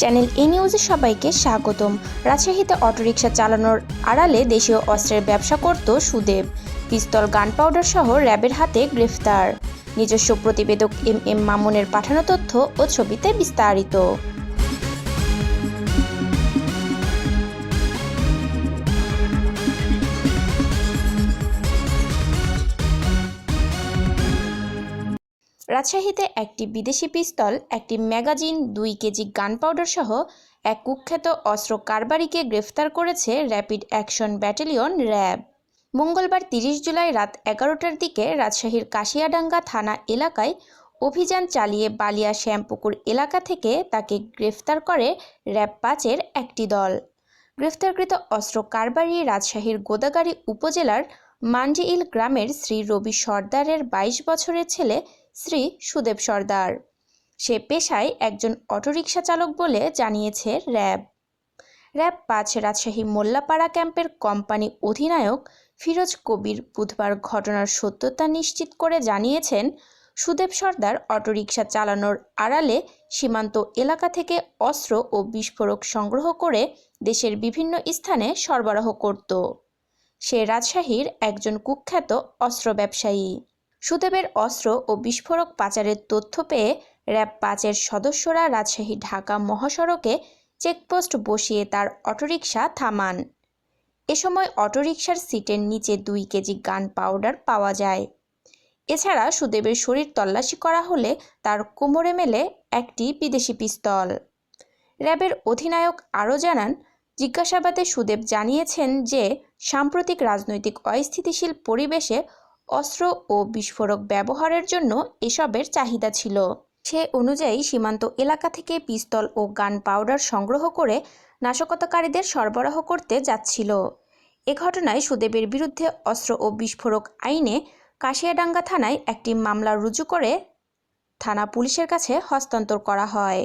Channel এ নিউজে সবাইকে স্বাগতম। রাজশাহীতে অটোরিকশা চালানোর আড়ালে দেশীয় অস্ত্রের ব্যবসা করত সুদেব। পিস্তল, গান পাউডার সহ র্যাবের হাতে গ্রেফতার। নিজস্ব প্রতিবেদক এম এম মামুনের পাঠানো তথ্য ও ছবিতে বিস্তারিত। রাজশাহীতে একটি বিদেশি পিস্তল, একটি ম্যাগাজিন, দুই কেজি গান পাউডার সহ এক কুখ্যাত অস্ত্র কারবারিকে গ্রেফতার করেছে র্যাপিড অ্যাকশন ব্যাটালিয়ন র্যাব। মঙ্গলবার তিরিশ জুলাই রাত এগারোটার দিকে রাজশাহীর কাশিয়াডাঙ্গা থানা এলাকায় অভিযান চালিয়ে বালিয়া শ্যামপুকুর এলাকা থেকে তাকে গ্রেফতার করে র্যাব পাঁচের একটি দল। গ্রেফতারকৃত অস্ত্র কারবারি রাজশাহীর গোদাগাড়ি উপজেলার মান্ডিইল গ্রামের শ্রী রবি সর্দারের বাইশ বছরের ছেলে শ্রী সুদেব সর্দার। সে পেশায় একজন অটোরিকশা চালক বলে জানিয়েছে র্যাব। র্যাব পাঁচ রাজশাহী মোল্লাপাড়া ক্যাম্পের কোম্পানি অধিনায়ক ফিরোজ কবির বুধবার ঘটনার সত্যতা নিশ্চিত করে জানিয়েছেন, সুদেব সর্দার অটোরিকশা চালানোর আড়ালে সীমান্ত এলাকা থেকে অস্ত্র ও বিস্ফোরক সংগ্রহ করে দেশের বিভিন্ন স্থানে সরবরাহ করত। সে রাজশাহীর একজন কুখ্যাত অস্ত্র ব্যবসায়ী। সুদেবের অস্ত্র ও বিস্ফোরক পাচারের তথ্য পেয়ে র্যাব পাঁচের সদস্যরা রাজশাহী, ঢাকা মহাসড়কে চেকপোস্ট বসিয়ে তার অটোরিকশা থামান। এ সময় অটোরিকশার সিটের নিচে দুই কেজি গান পাউডার পাওয়া যায়। এছাড়া সুদেবের শরীর তল্লাশি করা হলে তার কোমরে মেলে একটি বিদেশি পিস্তল। র্যাবের অধিনায়ক আরও জানান, জিজ্ঞাসাবাদে সুদেব জানিয়েছেন যে সাম্প্রতিক রাজনৈতিক অস্থিতিশীল পরিবেশে অস্ত্র ও বিস্ফোরক ব্যবহারের জন্য এসবের চাহিদা ছিল। সে অনুযায়ী সীমান্ত এলাকা থেকে পিস্তল ও গান পাউডার সংগ্রহ করে নাশকতাকারীদের সরবরাহ করতে যাচ্ছিল। এ ঘটনায় সুদেবের বিরুদ্ধে অস্ত্র ও বিস্ফোরক আইনে কাশিয়াডাঙ্গা থানায় একটি মামলা রুজু করে থানা পুলিশের কাছে হস্তান্তর করা হয়।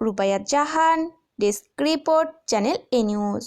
Rubaiyat Jahan, desk report, Channel A News.